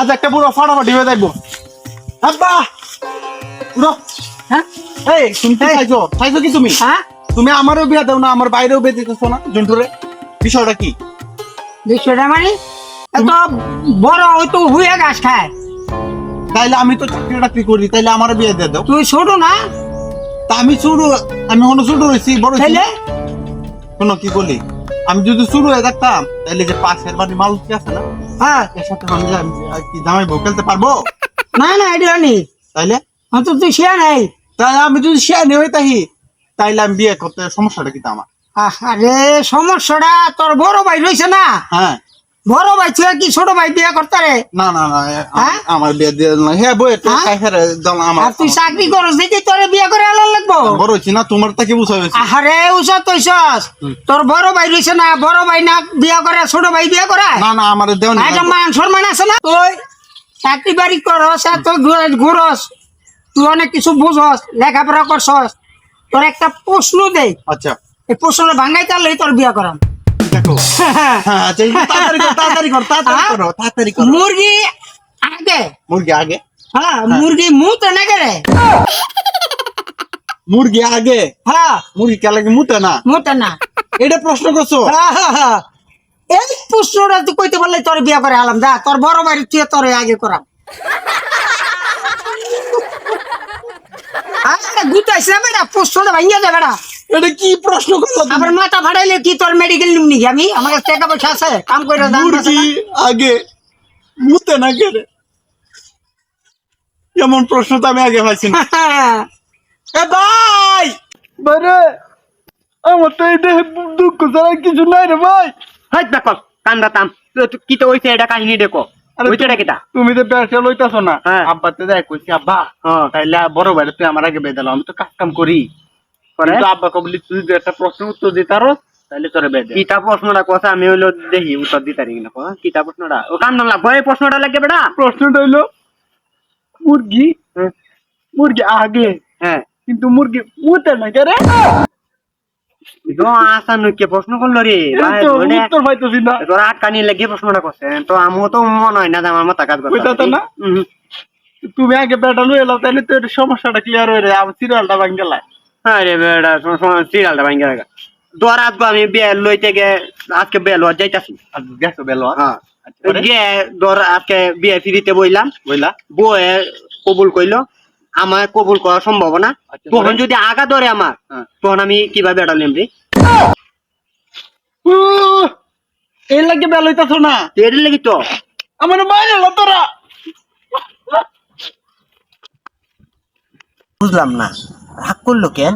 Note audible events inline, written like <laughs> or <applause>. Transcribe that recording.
আজ একটা পুরো ফাটাফাটি হয়ে যাইবো। আব্বা! পুরো হ্যাঁ? এই তুমি কি। চাইছো? চাইছো কি তুমি? হ্যাঁ? তুমি আমারও বিয়ে দাও না আমার বাইরেও বিয়ে দিতেছো না জন্টুরে বিষয়টা কি? বিষয়টা মানে? এত বড় ওই তো হুয়ে গাছ খায়। তাইলে আমি তো চাকরি টাকরি করি তাইলে আমারও বিয়ে দিয়ে দাও। তুই ছোট না? তা আমি শুরু আমি হনো শুরু হয়েছি বড়। তাইলে? শোনো কি বলি? আমি যদি শুরু হয়ে থাকতাম তাহলে যে পাশের বাড়ি মালুকি আছে না? হ্যাঁ এর সাথে আমি কি জামাই বউ খেলতে পারব? না না এটা নেই তাইলে? আমি তো তুই শেয়ার নাই। তাহলে আমি যদি শেয়ার হয়ে তাই তাইলে আমি বিয়ে করতে সমস্যাটা কি তা আমার? আরে সমস্যাটা তোর বড় ভাই রয়েছে না? হ্যাঁ। বড় ভাই তুই কি ছোট ভাই বিয়ে করতে রে না না না হ্যাঁ? আমার বিয়ে দিয়ে না। হ্যাঁ? বই খেরে দাও না আমার। আর তুই চাকরি করস দেখি তোরে বিয়ে করে আলো লাগবো। বড় হয়েছি না তোমার তাকে বুঝা হয়েছে। আরে উসত তৈছস তোর বড় ভাই রয়েছে না বড় ভাই না বিয়ে করে ছোট ভাই বিয়ে করে? না না আমার দেও না। একটা মান সম্মান আছে না? তুই চাকরি বাড়ি করস আর ঘুরে- ঘুরস তুই অনেক কিছু বুঝস লেখাপড়া করছস। তোর একটা প্রশ্ন দে আচ্ছা। এই প্রশ্নটা ভাঙাই তাহলে তোর বিয়ে করাম। দেখো। হ্যাঁ আচ্ছা তাড়াতাড়ি কর তাড়াতাড়ি কর তাড়াতাড়ি হ্যাঁ? করো। মুরগি আগে। মুরগি আগে? হ্যাঁ মুরগি মুতে না করে মুরগি আগে? হ্যাঁ। মুরগি কে লাগে মুতে না? মুতে না। এটা প্রশ্ন করছ? হ্যাঁ, হ্যাঁ, হ্যাঁ। এই প্রশ্নটা তুই কইতে পারলে তোর বিয়ে করে আলাম যা তোর বড় বাড়ি তুই তোর আগে করাম। আরে গুতাইছে বেটা প্রশ্নটা ভাঙিয়া যায় বেটা। এটা কি প্রশ্ন করছ তুমি? আবার মাথা ফাটাইলে কি তোর মেডিকেল নিমনি আমি? আমার কাছে টাকা পয়সা আছে কাম করে দাম আছে মুরগি আগে মুতে না এমন প্রশ্ন তো আমি আগে পাইছি না? <laughs> এ ভাই! বাইরে আমার তো এটা দুঃখ ছাড়া কিছু নাই রে ভাই। হাই দেখো কান্দা তাম। কি তো হইছে এটা কাহিনী দেখো। তুমি তো ব্যবসা লইতাছো না। হ্যাঁ। আব্বাতে দেখ কইছি আব্বা হ্যাঁ। তাইলে বড় ভাই তুই আমার আগে বেদালো আমি তো কাজ কাম করি। করে আব্বা কবলি তুই একটা প্রশ্ন উত্তর দিতারো তাহলে তোরে বেদে কিতা প্রশ্নটা কথা আমি হইল দেখি উত্তর দিতে পারি কিনা কও, কিতা প্রশ্নটা? ও কান্দন লাগবো এই প্রশ্নটা লাগে বেটা। প্রশ্নটা হইল মুরগি হ্যাঁ। মুরগি আগে হ্যাঁ। কিন্তু মুরগি না কে রে? তো আশা প্রশ্ন করল রে তো উত্তর পাইতেছি না। তোর আটকানি লেগে প্রশ্নটা করছে তো আমিও তো মনে হয় না যে আমার মাথা কাজ না? তুমি আগে বেটা লই এলো তাহলে তোর সমস্যাটা ক্লিয়ার হয়ে রে আমার সিরিয়ালটা ভাঙ গেলা আরে বেটা সিরিয়ালটা ভাঙ্গা রাখা। তোর আজকে আমি বিয়ে লইতে গে আজকে বিয়ে লওয়া যাইতাছি। গেছো বেলো হ্যাঁ? গিয়ে ধর আজকে বিয়ে ফিরিতে বইলাম। বইলা? বউয়ে কবুল কইলো। আমার কবুল করা সম্ভব না আচ্ছা, তখন যদি আগা ধরে আমার হ্যাঁ। তখন আমি কীভাবে এটা নেম রে এই লাগে বেল হইতাছো না? এর লাগি তো। আমার বাইরে তোরা। বুঝলাম না। রাগ করল কেন?